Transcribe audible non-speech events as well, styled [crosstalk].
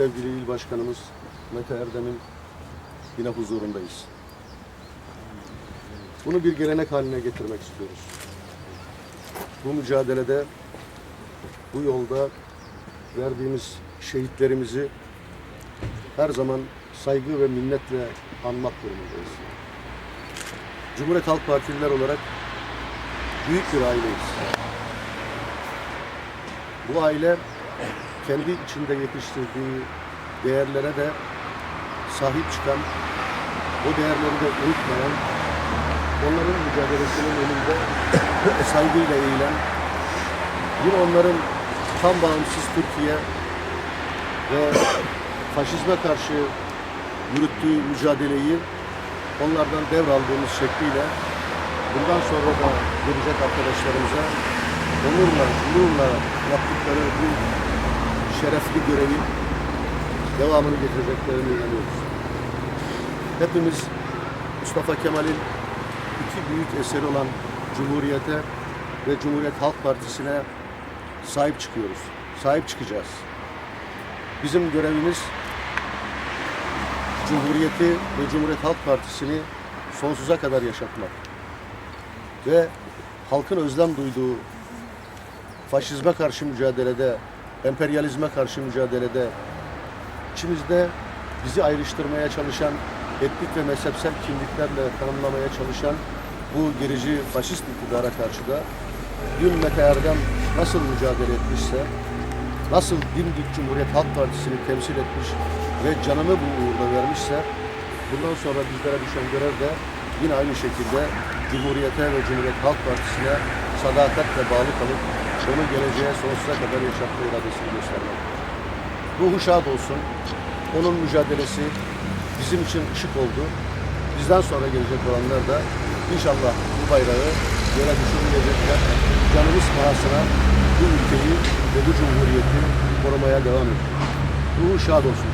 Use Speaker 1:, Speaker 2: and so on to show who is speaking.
Speaker 1: sevgili il başkanımız Mete Erdem'in yine huzurundayız. Bunu bir gelenek haline getirmek istiyoruz. Bu mücadelede, bu yolda verdiğimiz şehitlerimizi her zaman saygı ve minnetle anmak durumundayız. Cumhuriyet Halk Partililer olarak büyük bir aileyiz. Bu aile kendi içinde yetiştirdiği değerlere de sahip çıkan, o değerleri de unutmayan, onların mücadelesinin önünde [coughs] saygıyla eğilen, yine onların tam bağımsız Türkiye ve [coughs] faşizme karşı yürüttüğü mücadeleyi onlardan devraldığımız şekliyle bundan sonra da gelecek arkadaşlarımıza onurla, gururla yaptıkları bu şerefli görevin devamını getireceklerine inanıyoruz. Hepimiz Mustafa Kemal'in iki büyük eseri olan Cumhuriyete ve Cumhuriyet Halk Partisi'ne sahip çıkıyoruz. Sahip çıkacağız. Bizim görevimiz Cumhuriyeti ve Cumhuriyet Halk Partisi'ni sonsuza kadar yaşatmak. Ve halkın özlem duyduğu faşizme karşı mücadelede, emperyalizme karşı mücadelede, içimizde bizi ayrıştırmaya çalışan, etnik ve mezhepsel kimliklerle tanımlamaya çalışan bu gerici faşist iktidara karşı da dün Mete Erdem nasıl mücadele etmişse, nasıl dimdik Cumhuriyet Halk Partisi'ni temsil etmiş ve canını bu uğurda vermişse, bundan sonra bizlere düşen görev de yine aynı şekilde Cumhuriyete ve Cumhuriyet Halk Partisi'ne sadakatle bağlı kalıp onu geleceğe sonsuza kadar yaşatma iradesini göstermek. Ruhu şad olsun. Onun mücadelesi bizim için ışık oldu. Bizden sonra gelecek olanlar da inşallah bu bayrağı yere düşürmeyecekler. Canımız pahasına bu ülkeyi ve bu cumhuriyeti korumaya devam edin. Ruhu şad olsun.